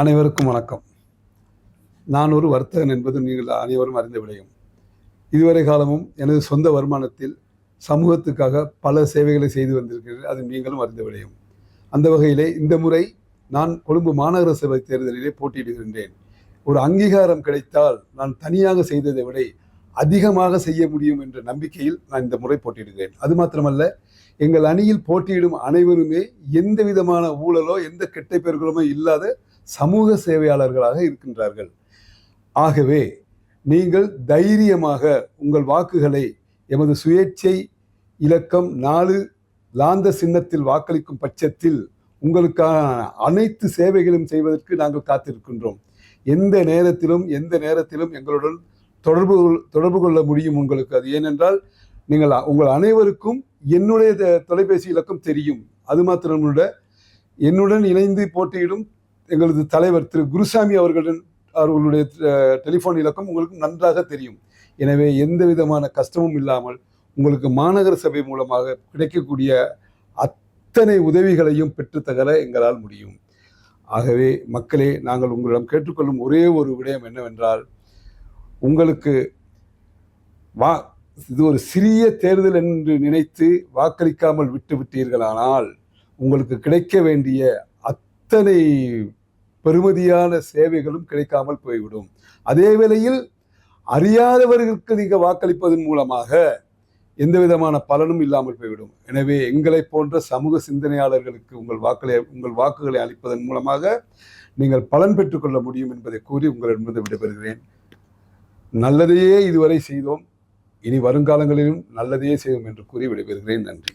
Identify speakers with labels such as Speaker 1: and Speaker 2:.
Speaker 1: அனைவருக்கும் வணக்கம். நான் ஒரு வர்த்தகன் என்பது நீங்கள் அனைவரும் அறிந்த விடையும். இதுவரை காலமும் எனது சொந்த வருமானத்தில் சமூகத்துக்காக பல சேவைகளை செய்து வந்திருக்கிறேன். அது நீங்களும் அறிந்த விடையும். அந்த வகையிலே இந்த முறை நான் கொழும்பு மாநகர சபை தேர்தலிலே போட்டியிடுகின்றேன். ஒரு அங்கீகாரம் கிடைத்தால் நான் தனியாக செய்ததை விட அதிகமாக செய்ய முடியும் என்ற நம்பிக்கையில் நான் இந்த முறை போட்டியிடுகிறேன். அது மாத்திரமல்ல எங்கள் அணியில் போட்டியிடும் அனைவருமே எந்த விதமான ஊழலோ எந்த கெட்ட பெயர்களுமோ இல்லாத சமூக சேவையாளர்களாக இருக்கின்றார்கள். ஆகவே நீங்கள் தைரியமாக உங்கள் வாக்குகளை எமது சுயேட்சை இலக்கம் நாலு லாந்த சின்னத்தில் வாக்களிக்கும் பட்சத்தில் உங்களுக்கான அனைத்து சேவைகளும் செய்வதற்கு நாங்கள் காத்திருக்கின்றோம். எந்த நேரத்திலும் எந்த நேரத்திலும் எங்களுடன் தொடர்பு கொள்- தொடர்பு கொள்ள முடியும் உங்களுக்கு. அது ஏனென்றால் நீங்கள் உங்கள் அனைவருக்கும் என்னுடைய தொலைபேசி இலக்கம் தெரியும். அது மாத்திரமல்ல என்னுடன் இணைந்து போட்டியிடும் எங்களது தலைவர் திரு குருசாமி அவர்களுடன் அவர்களுடைய டெலிஃபோன் இலக்கம் உங்களுக்கு நன்றாக தெரியும். எனவே எந்த விதமான கஷ்டமும் இல்லாமல் உங்களுக்கு மாநகர சபை மூலமாக கிடைக்கக்கூடிய அத்தனை உதவிகளையும் பெற்றுத்தகர எங்களால் முடியும். ஆகவே மக்களே நாங்கள் உங்களிடம் கேட்டுக்கொள்ளும் ஒரே ஒரு விடயம் என்னவென்றால் உங்களுக்கு வா இது ஒரு சிறிய தேர்தல் என்று நினைத்து வாக்களிக்காமல் விட்டு விட்டீர்களானால் உங்களுக்கு கிடைக்க வேண்டிய அத்தனை பெருமதியான சேவைகளும் கிடைக்காமல் போய்விடும். அதே வேளையில் அறியாதவர்களுக்கு நீங்கள் வாக்களிப்பதன் மூலமாக எந்த விதமான பலனும் இல்லாமல் போய்விடும். எனவே எங்களை போன்ற சமூக சிந்தனையாளர்களுக்கு உங்கள் வாக்களை உங்கள் வாக்குகளை அளிப்பதன் மூலமாக நீங்கள் பலன் பெற்றுக்கொள்ள முடியும் என்பதை கூறி உங்களிடமிருந்து விடைபெறுகிறேன். நல்லதையே இதுவரை செய்தோம். இனி வருங்காலங்களிலும் நல்லதையே செய்வோம் என்று கூறி விடைபெறுகிறேன். நன்றி.